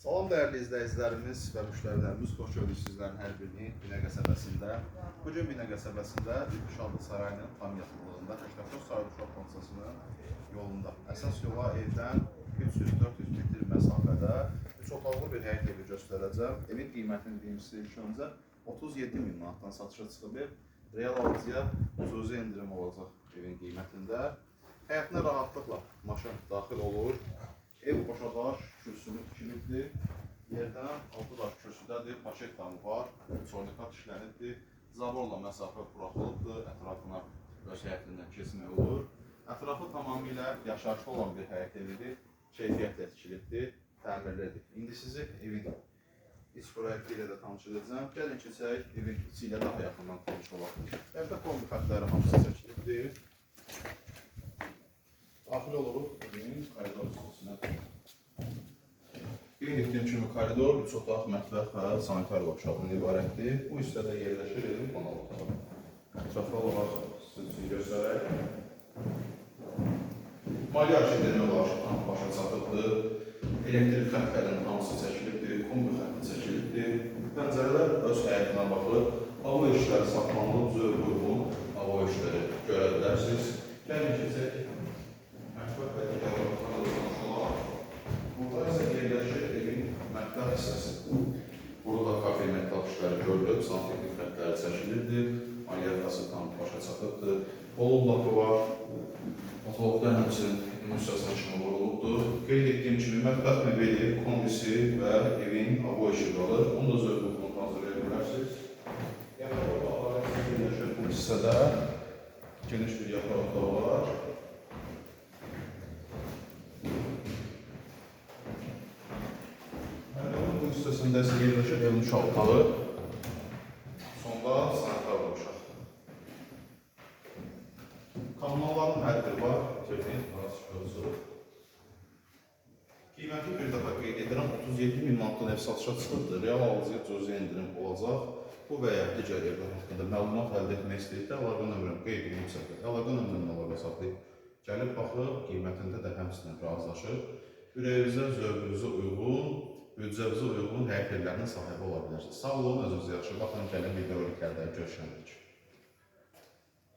Salam dəyərli izləyicilərimiz və müştərilərimiz, xoş gördük sizlərin hər birini Binə qəsəbəsində. Bu gün Binə qəsəbəsində Ülküşaltı sarayının tam yaxınlığında Həştəfəs Sarıquşaq konsasının yolunda. Əsas yola evdən 300-400 metr məsafədə 3 otaqlı bir həyət evi göstərəcəm. Evin qiymətini deyim sizə ilk öncə 37 min manatdan satışa çıxıb ev. Real alıcıya xüsusi endirim olacaq evin qiymətində. Həyətinə rahatlıqla maşın daxil olur. Ev boşa daş, kürsünü kiliddir. Yerdən altı daş kürsüdədir, paşet damı var, tornikat işlənibdir. Zaborla məsafə buraxılıbdır, ətrafına öz həyətindən keçmək olur. Ətrafı tamamilə yaşayışlı olan bir həyət evidir, keyfiyyətlə tikilibdir, təmirlidir. İndi sizi evin iç proyekti ilə də tanış edəcəm. Gəlin keçək evin içi ilə daha yaxından tanış olaq. Evdə kombi xətləri hamısı çəkilibdir. Daxil oluruq evin koridor hissəsinə. Qeyd etdiyim kimi koridor, üç otaq, mətbəx və sanitar qovşağından ibarətdir. Bu hissədə yerləşir evin qonaq otağı. Ətraflı olaraq siz üçün göstərək. Arşivlərinə olaraq tam başa çatıbdır. Elektrik xətlərinin hamısı çəkilibdir, kombi xətti çəkilibdir. Pəncərələr öz həyətinə baxır. Hava işləri saxlanılıb, zövq uyğun hava işləri görə bilərsiniz. Gəlin keçək. Mətbəx və digər otaqlarla tanış olaq. Burada isə yerləşir evin mətbəx hissəsi. Burada kafe mətbəx görülüb, santexnik xəttləri çəkilibdir. Maliyyə tam başa çatıbdır. Lapı var. Otaqda həmçinin imunisiyasına kimi vurulubdur. Qeyd etdiyim kimi mətbəx mebeli, kombisi və evin hava işi qalır. Onu da zövq uyğun hazırlaya bilərsiniz. Yəni ailəsi yerləşir bu hissədə geniş bir yataq otağı var. Hissəsində isə yerləşir evin uşaq otağı. Sonda sanitar uşaq. Kanalların hər biri var. Az çıxıyorsunuz. Qiyməti bir dəfə qeyd edirəm, 37 min manatdan ev satışa çıxıbdır. Real alıcıya cüzi endirim olacaq. Bu və ya digər evlər haqqında məlumat əldə etmək istəyirsə, əlaqə nömrəm qeyd edilmişsə, əlaqə nömrəmlə əlaqə saxlayıb gəlib baxıb, qiymətində də həmçinin razılaşıb. Ürəyinizə, zövqünüzə uyğun, büdcəvizə uyğun həyət evlərinin sahibi ola bilərsiniz. Sağ olun, özünüzə yaxşı baxın, gəlin videoroliklərdə görüşərik.